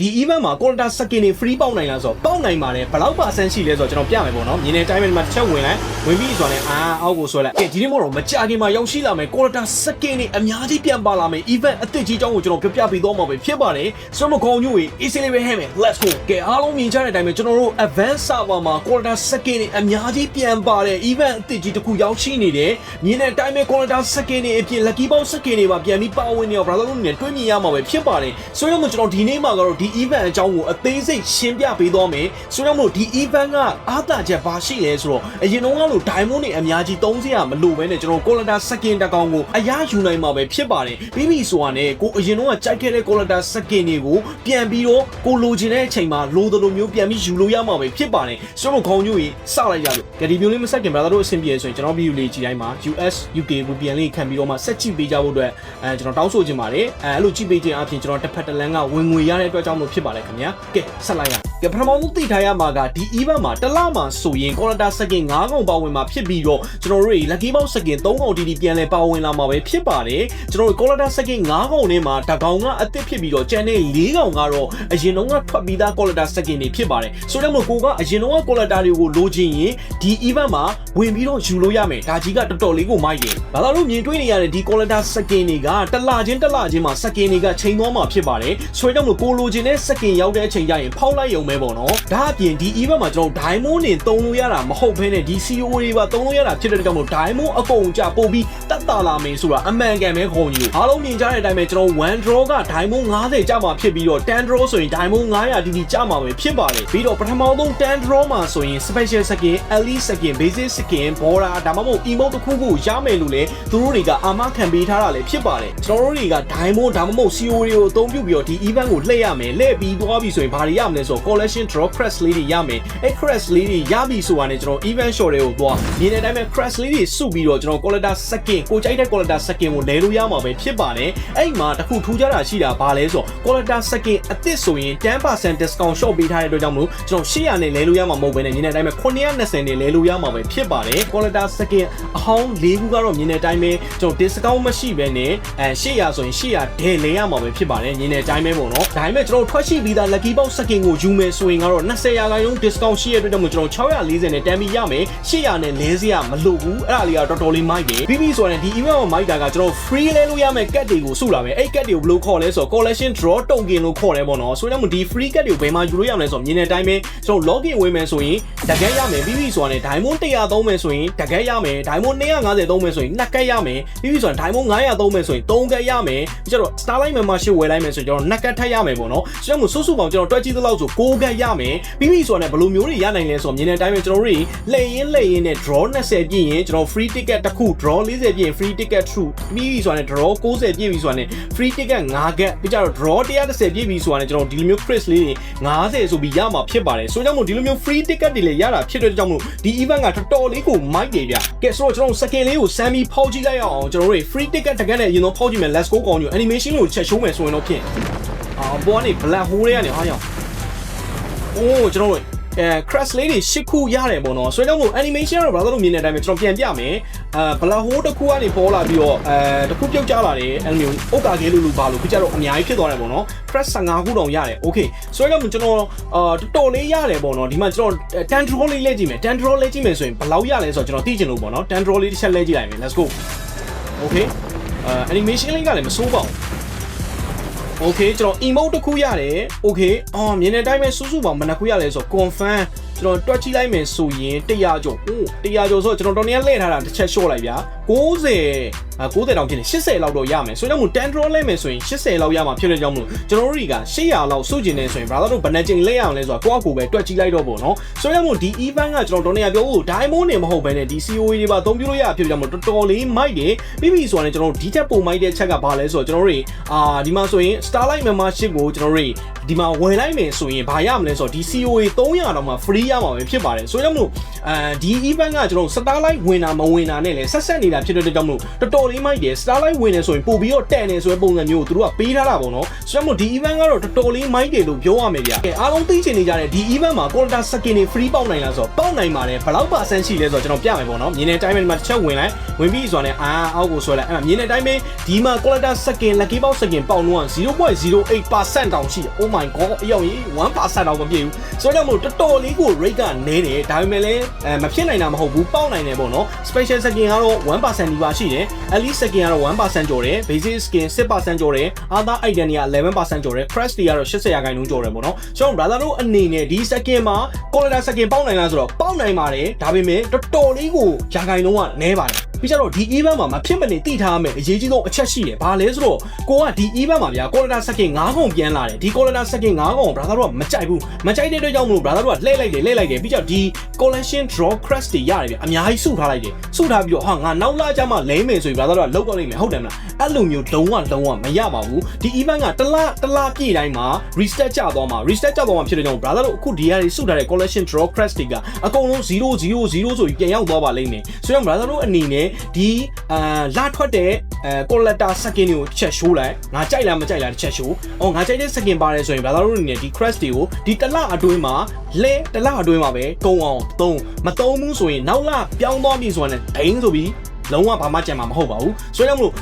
ဒီ event မှာ quota skin တွေ free ပေါက်နိုင်လားဆိုတော့ပေါက်နိုင်ပါတယ်ဘယ်လောက်ပါဆန်းရှိလဲဆိုတော့ကျွန်တော်ပြမယ်ပေါ့နော်မြင်တဲ့အတိုင်းပဲဒီမှာတစ်ချက်ဝင်လိုက်ဝင်ပြီးဆိုတော့လည်းအာအောက်ကိုဆွဲလိုက်ကဲဒီနေ့မို့တော့မကြခင်မှာရောက်ရှိလာမယ် quota skin တွေအများကြီးပြန်ပါလာမယ် event အသစ်ကြီးအကြောင်းကိုကျွန်တော်ပြပြပေးသွားမှာပဲဖြစ်ပါတယ်ဆိုတော့မခေါင်းညို့ easy လေးပဲဟဲ့မယ် let's go ကဲအားလုံးမြင်ကြတဲ့အတိုင်းပဲကျွန်တော်တို့ advanced server မှာ quota skin တွေအများကြီးပြန်ပါတဲ့ event အသစ်ကြီးတစ်ခုရောက်ရှိနေတယ်မြင်တဲ့အတိုင်းပဲ quota skin တွေအပြင် lucky box skin တွေပါပြန်ပြီးပါဝင်နေတော့ brother တို့အနေနဲ့တွေးမြင်ရမှာပဲဖြစ်ပါတယ်ဆိုတော့ကျွန်တော်ဒီနေ့မှာကတော့ဒီ event အကြောင်းကိုအသေးစိတ်ရှင်းပြပေးသွားမယ်ဆိုတော့မို့ဒီ event ကအားသာချက်ဘာရှိလဲဆိုတော့အရင်တော့ကလို့ diamond တွေအများကြီးသုံးစရာမလိုဘဲနဲ့ကျွန်တော် quota skin တကောင်ကိုအရယူနိုင်မှာပဲဖြစ်ပါတယ်ပြီးပြီဆိုတာနဲ့ကိုအရင်တော့ကကြိုက်ခဲ့တဲ့ quota skin တွေကိုပြန်ပြီးတော့ကိုလိုချင်တဲ့အချိန်မှာလိုသလိုမျိုးပြန်ပြီးယူလို့ရမှာပဲဖြစ်ပါတယ်ဆိုတော့ခေါင်းညို့ကြီးစလိုက်ရပြီကြဒီမျိုးလေးမဆက်ခင် brother တို့အဆင်ပြေဆိုရင်ကျွန်တော် video လေးကြည့်တိုင်းမှာ US UK ကိုပြန်လေးခံပြီးတော့မှဆက်ကြည့်ပေးကြဖို့အတွက်အဲကျွန်တော်တောင်းဆိုချင်ပါတယ်အဲအဲ့လိုကြည့်ပေးခြင်းအပြင်ကျွန်တော်တစ်ဖက်တစ်လမ်းကဝင်ငွေရတဲ့အတွက်ကြောင့်မို့ဖြစ်ပါတယ်ခင်ဗျာကဲဆက်လိုက်ရအောင် ကဲပထမဆုံးသိထားရမှာကဒီ event မှာတစ်လမှာဆိုရင် quota second 9កုံပါဝင်မှာဖြစ်ပြီးတော့ကျွန်တော်တို့ lucky box second 3កုံတီတီပြန်လဲပါဝင်လာမှာပဲဖြစ်ပါတယ်ကျွန်တော်တို့ quota second 9កုံထဲမှာတကောင်ကအသစ်ဖြစ်ပြီးတော့ကျန်တဲ့4កုံကတော့အရင်တုန်းကထွက်ပြီးသား quota second တွေဖြစ်ပါတယ်ဆိုတော့မို့ကိုကအရင်တုန်းက quota တွေကိုလိုချင်ရင်ဒီ event မှာဝင်ပြီးတော့ယူလို့ရမယ်ဒါကြီးကတော်တော်လေးကိုမိုက်တယ်ဘာလို့မြင်တွေ့နေရတဲ့ဒီ quota second တွေကတစ်လချင်းတစ်လချင်းမှာ second တွေကချိန်သွားမှာဖြစ်ပါတယ်ဆိုတော့မို့ကိုလိုချင်တဲ့ second ရောက်တဲ့အချိန်ကျရင်ဖောက်လိုက်ရုံပဲ ဲပေါ့နော်ဒါအပြင်ဒီ event မှာကျွန်တော် diamond တွေတုံးလို့ရတာမဟုတ်ဘဲနဲ့ဒီ CO တွေပါတုံးလို့ရတာဖြစ်တဲ့ကြောင့်မို့ diamond အကုန်ကြပို့ပြီးတက်တာလာမယ်ဆိုတာအမှန်ကန်ပဲခေါ်ကြီးအားလုံးမြင်ကြတဲ့အတိုင်းပဲကျွန်တော် one draw က diamond 90ကျမှာဖြစ်ပြီးတော့10 draw ဆိုရင် diamond 900တီတီကျမှာပဲဖြစ်ပါတယ်ပြီးတော့ပထမဆုံး10 draw မှာဆိုရင် special skin elite skin basic skin border ဒါမှမဟုတ် emote တစ်ခုခုရမယ်လို့လေသူတို့တွေကအာမခံပေးထားတာလည်းဖြစ်ပါတယ်ကျွန်တော်တို့တွေက diamond ဒါမှမဟုတ် CO တွေကိုအသုံးပြုပြီးတော့ဒီ event ကိုလှည့်ရမယ်လှည့်ပြီးသွားပြီဆိုရင်ဘာတွေရမလဲဆိုတော့ collection draw crest လေးတွေရမယ်အဲ crest လေးတွေရပြီဆိုတာနဲ့ကျွန်တော် event short တွေကိုသွားမြင်တဲ့အတိုင်းပဲ crest လေးတွေစုပြီးတော့ကျွန်တော် collector skin ကိုကြိုက်တဲ့ collector skin ကိုလဲလို့ရမှာပဲဖြစ်ပါတယ်အဲ့မှာတခုထူးခြားတာရှိတာဘာလဲဆိုတော့ collector skin အသစ်ဆိုရင်10% discount short ပေးထားတဲ့အတွက်ကြောင့်မလို့ကျွန်တော်800နဲ့လဲလို့ရမှာမဟုတ်ဘဲနဲ့မြင်တဲ့အတိုင်းပဲ920နဲ့လဲလို့ရမှာပဲဖြစ်ပါတယ် collector skin အဟောင်း၄ခုကတော့မြင်တဲ့အတိုင်းပဲကျွန်တော် discount မရှိဘဲနဲ့အဲ800ဆိုရင်800ဒဲလဲရမှာပဲဖြစ်ပါတယ်မြင်တဲ့အတိုင်းပဲပေါ့နော်ဒါပေမဲ့ကျွန်တော်ထွက်ရှိပြီးသား lucky box skin ကိုယူမယ်ဆိုရင်ကတော့20ရာခိုင်နှုန်း discount ရှိရတဲ့အတွက်ကြောင့်မို့ကျွန်တော်640နဲ့တန်းပြီးရမယ်800နဲ့လဲစရာမလိုဘူးအဲ့ဒါလေးကတော်တော်လေးမိုက်တယ်ပြီးပြီဆိုရင်ဒီ event မှာမိုက်တာကကျွန်တော် free လဲလို့ရမယ် cat တွေကိုစုလာမယ်အဲ့ cat တွေကိုဘယ်လိုခေါ်လဲဆိုတော့ collection draw token လို့ခေါ်တယ်ပေါ့နော်ဆိုတော့ဒီ free cat တွေကိုဘယ်မှာယူလို့ရမလဲဆိုတော့မြင်တဲ့အတိုင်းပဲကျွန်တော် login ဝင်မယ်ဆိုရင်တကယ်ရမယ်ပြီးပြီဆိုရင် diamond 100သုံးမယ်ဆိုရင်တကယ်ရမယ် diamond 250သုံးမယ်ဆိုရင်2ကက်ရမယ်ပြီးပြီဆိုရင် diamond 900သုံးမယ်ဆိုရင်3ကက်ရမယ်ပြီးကျတော့ starlight membership ဝယ်လိုက်မယ်ဆိုရင်ကျွန်တော်2ကက်ထပ်ရမယ်ပေါ့နော်ဆိုတော့စုစုပေါင်းကျွန်တော်တွက်ကြည့်သလောက်ဆို6ကက်ရမယ်ပြီးပြီဆိုရင်ဘယ်လိုမျိုးတွေရနိုင်လဲဆိုတော့မြင်တဲ့အတိုင်းပဲကျွန်တော်တို့လှည့်ရင်းလှည့်ရင်းနဲ့ draw 20ပြည့်ရင်ကျွန်တော် free ticket တစ်ခု draw 40ပြည့်ရင် free ticket 2ပြီးပြီဆိုရင် draw 90ပြည့်ပြီဆိုရင် free ticket 5ကက်ပြီးကြတော့ draw 130ပြည့်ပြီဆိုရင်ကျွန်တော်ဒီလိုမျိုး quiz လေးတွေ90ဆိုပြီးရမှာဖြစ်ပါတယ်ဆိုတော့မို့ဒီလိုမျိုး free ticket တွေလည်းရတာဖြစ်တဲ့ကြောင့်မို့ဒီ event ကတော်တော်လေးကိုမိုက်တယ်ဗျကဲဆိုတော့ကျွန်တော် second လေးကိုစမ်းပြီးဖောက်ကြည့်လိုက်ရအောင်ကျွန်တော်တို့ free ticket တကက်နဲ့အရင်ဆုံးဖောက်ကြည့်မယ် let's go ကောင်းည animation ကိုချက်ရှိုးမယ်ဆိုရင်တော့ဖြင့်အာဘောကနေ black hole တွေကနေအားရအောင် အိုးကျွန်တော်တို့အဲ crash လေးတွေရှစ်ခုရတယ်ပေါ့နော်ဆိုတော့မို့ animation ကတော့ brother တို့မြင်တဲ့အတိုင်းပဲကျွန်တော်ပြန်ပြမယ်အဲ black hole တစ်ခုကနေပေါ်လာပြီးတော့အဲတစ်ခုပြုတ်ကျလာတယ်အဲ့လိုမျိုးဥက္ကာခဲလို့လို့ပါလို့ခုကျတော့အများကြီးဖြစ်သွားတယ်ပေါ့နော် crash 15ခုတောင်ရတယ် okay ဆိုတော့ကျွန်တော်အာတော်တော်လေးရတယ်ပေါ့နော်ဒီမှာကျွန်တော် tan draw လေးလဲကြည့်မယ် tan draw လဲကြည့်မယ်ဆိုရင်ဘယ်လောက်ရလဲဆိုတော့ကျွန်တော်သိချင်လို့ပေါ့နော် tan draw လေးတစ်ချက်လဲကြည့်လိုက်မယ် let's go okay အဲ animation လေးကလည်းမစိုးပါဘူး Okay ကျွန်တော် emote တစ်ခုရတယ် Okay အော်မြင်တဲ့အတိုင်းပဲစူးစူးပါမနှခုရလဲဆိုတော့ confirm ကျွန်တော်တွက်ကြည့်လိုက်မယ်ဆိုရင်100ကျော်အိုး100ကျော်ဆိုတော့ကျွန်တော်တော်နေရလှည့်ထားတာတစ်ချက် short လိုက်ဗျာ90အာ90တောင်ဖြစ်နေ80လောက်တော့ရမယ်ဆိုတော့မို့10 draw လဲမယ်ဆိုရင်80လောက်ရမှာဖြစ်တဲ့ကြောင့်မလို့ကျွန်တော်တို့တွေက800လောက်စုကျင်နေဆိုရင် brother တို့ဘယ်နှကျင်လဲရအောင်လဲဆိုတော့ကိုယ့်အကူပဲတွက်ကြည့်လိုက်တော့ပေါ့နော်ဆိုတော့မို့ဒီ event ကကျွန်တော်တော်နေရပြောဖို့ diamond နေမဟုတ်ဘဲနဲ့ဒီ COE တွေပါအသုံးပြုလို့ရဖြစ်ကြောင့်မို့တော်တော်လေးမိုက်တယ်ပြီးပြီဆိုတော့ကျွန်တော်တို့ဒီထက်ပုံမိုက်တဲ့ချက်ကဘာလဲဆိုတော့ကျွန်တော်တို့အာဒီမှာဆိုရင် starlight membership ကိုကျွန်တော်တို့ဒီမှာဝင်လိုက်မယ်ဆိုရင်ဘာရမလဲဆိုတော့ဒီ COE 300တောင်မှ free free ရမှာပဲဖြစ်ပါတယ်ဆိုတော့မလို့အဲဒီ event ကကျွန်တော် Starlight ဝင်တာမဝင်တာနဲ့လည်းဆက်ဆက်နေတာဖြစ်တဲ့အတွက်ကြောင့်မလို့တော်တော်လေးမိုက်တယ် Starlight ဝင်နေဆိုရင်ပို့ပြီးတော့တဲ့နေဆိုတဲ့ပုံစံမျိုးကိုသူတို့ကပေးထားတာပေါ့နော်ဆိုတော့မလို့ဒီ event ကတော့တော်တော်လေးမိုက်တယ်လို့ပြောရမယ်ဗျာအားလုံးသိချင်နေကြတဲ့ဒီ event မှာ quota skin တွေ free ပေါက်နိုင်လားဆိုတော့ပေါက်နိုင်ပါတယ်ဘယ်လောက်ပါအဆန်းရှိလဲဆိုတော့ကျွန်တော်ပြမယ်ပေါ့နော်မြင်တဲ့အတိုင်းပဲဒီမှာတစ်ချက်ဝင်လိုက်ဝင်ပြီးဆိုတော့လည်းအာအောက်ကိုဆွဲလိုက်အဲ့မှာမြင်တဲ့အတိုင်းပဲဒီမှာ quota skin lucky box skin ပေါက်လို့0.08%တောင်ရှိတယ် oh my god အယောက်ကြီး1%တောင်မပြည့်ဘူးဆိုတော့မို့တော်တော်လေးကို rate ကနည်းတယ်ဒါပေမဲ့လည်းအဲမဖြစ်နိုင်တာမဟုတ်ဘူးပေါက်နိုင်တယ်ပေါ့နော် special skin ကတော့1%ဒီပါရှိတယ် elite skin ကတော့1%ကျော်တယ် basic skin 10%ကျော်တယ် other item တွေက11%ကျော်တယ် crash တွေကတော့80ရာခိုင်နှုန်းကျော်တယ်ပေါ့နော်ဆိုတော့ brother တို့အနေနဲ့ဒီ skin မှာ quality skin ပေါက်နိုင်လားဆိုတော့ပေါက်နိုင်ပါတယ်ဒါပေမဲ့တော်တော်လေးကိုရာခိုင်နှုန်းကနည်းပါတယ် ပြီးကြတော့ဒီ event မှာမဖြစ်မနေတိထားမယ်အရေးကြီးဆုံးအချက်ရှိတယ်။ဘာလဲဆိုတော့ကိုကဒီ event မှာဗျာ quality second 9ခုပြန်လာတယ်။ဒီ quality second 9ခုကို brother တို့ကမကြိုက်ဘူး။မကြိုက်တဲ့အတွက်ကြောင့်မလို့ brother တို့ကလှည့်လိုက်တယ်လှည့်လိုက်တယ်ပြီးကြတော့ဒီ collection draw crash တွေရတယ်ဗျာအများကြီးစုထားလိုက်တယ်။စုထားပြီးတော့ဟာငါနောက်လာကြမှာလဲမယ်ဆိုရင် brother တို့ကလောက်တော့လိမ့်မယ်ဟုတ်တယ်မလား။အဲ့လိုမျိုးလုံးဝလုံးဝမရပါဘူး။ဒီ event ကတလားတလားပြည့်တိုင်းမှာ reset ကျသွားမှာ reset ကျသွားမှာဖြစ်တဲ့ကြောင့် brother တို့အခုဒီဟာတွေစုထားတဲ့ collection draw crash တွေကအကုန်လုံး0 0 0ဆိုပြီးပြန်ရောက်သွားပါလိမ့်မယ်။ဆိုတော့ brother တို့အနေနဲ့ဒီအာလာထွက်တဲ့အဲ collector skin တွေကိုတစ်ချက်ရှိုးလိုက်ငါကြိုက်လားမကြိုက်လားတစ်ချက်ရှိုးအော်ငါကြိုက်တဲ့ skin ပါတယ်ဆိုရင်ဘာသာတို့အနေနဲ့ဒီ crest တွေကိုဒီတစ်လအတွင်းမှာလဲတစ်လအတွင်းမှာပဲကုံအောင်သုံးမသုံးဘူးဆိုရင်နောက်လပြောင်းသွားပြီဆိုရင်ဒိန်းဆိုပြီးလုံးဝဘာမှကြံမှာမဟုတ်ပါဘူးဆိုတော့မလို့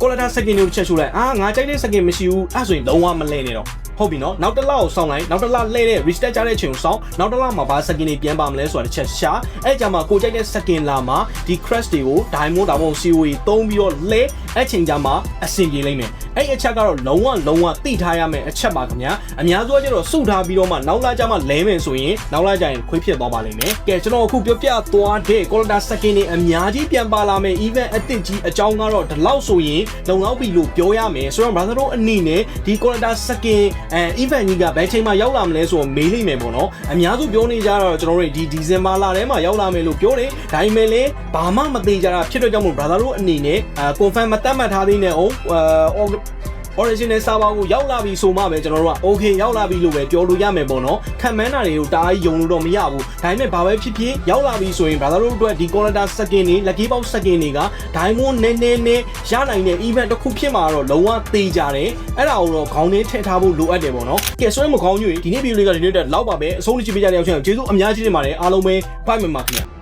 collector skin တွေကိုတစ်ချက်ရှိုးလိုက်အာငါကြိုက်တဲ့ skin မရှိဘူးအဲ့ဆိုရင်လုံးဝမလဲနေတော့ ဟုတ်ပြီနော်နောက်တစ်လကိုစောင့်လိုက်နောက်တစ်လလှည့်တဲ့ reset ကြတဲ့အချိန်ကိုစောင့်နောက်တစ်လမှာဘာ skin တွေပြန်ပါမလဲဆိုတာတစ်ချက်ရှာအဲ့ကြမှာကိုကြိုက်တဲ့ skin လာမှာဒီ crash တွေကို diamond ဒါမှမဟုတ် COE သုံးပြီးတော့လဲအဲ့ချိန်ကြမှာအဆင်ပြေလိမ့်မယ်အဲ့အချက်ကတော့လုံးဝလုံးဝသိထားရမယ့်အချက်ပါခင်ဗျာအများစုကကျတော့စုထားပြီးတော့မှနောက်လာကြမှာလဲမယ်ဆိုရင်နောက်လာကြရင်ခွေးဖြစ်သွားပါလိမ့်မယ်ကဲကျွန်တော်အခုပြောပြသွားတဲ့ Colorado skin တွေအများကြီးပြန်ပါလာမယ် event အသစ်ကြီးအကြောင်းကတော့ဒီလောက်ဆိုရင်လုံလောက်ပြီလို့ပြောရမယ်ဆိုတော့ brother တို့အနေနဲ့ဒီ Colorado skin အဲ event ကြီးကဘယ်ချိန်မှရောက်လာမလဲဆိုတော့မေးလိမ့်မယ်ပေါ့နော်အများစုပြောနေကြတော့ကျွန်တော်တို့ဒီဒီဇင်ဘာလထဲမှာရောက်လာမယ်လို့ပြောတယ်ဒါပေမဲ့လည်းဘာမှမသိကြတာဖြစ်တော့ကြောင့်မို့ brother တို့အနေနဲ့အဲ confirm မတတ်မှတ်ထားသေးနဲ့အောင်အဲ original server ကိုရောက်လာပြီဆိုမှပဲကျွန်တော်တို့က okay ရောက်လာပြီလို့ပဲပြောလို့ရမယ်ပေါ့နော်ခံမှန်းတာတွေကိုတားယုံလို့တော့မရဘူးဒါပေမဲ့ဘာပဲဖြစ်ဖြစ်ရောက်လာပြီဆိုရင် brother တို့အတွက်ဒီ quality second တွေ lucky box second တွေက diamond နည်းနည်းနဲ့ရနိုင်တဲ့ event တစ်ခုဖြစ်မှာတော့လုံးဝသေကြတယ်အဲ့ဒါကိုတော့ခေါင်းထဲထည့်ထားဖို့လိုအပ်တယ်ပေါ့နော်ကဲဆွဲမခေါင်းညွေဒီနေ့ video လေးကဒီနေ့တက်လောက်ပါပဲအဆုံးထိကြည့်ပေးကြတဲ့အောင်ရှင်ကျေးဇူးအများကြီးတင်ပါတယ်အားလုံးပဲ bye မြန်မာခင်ဗျာ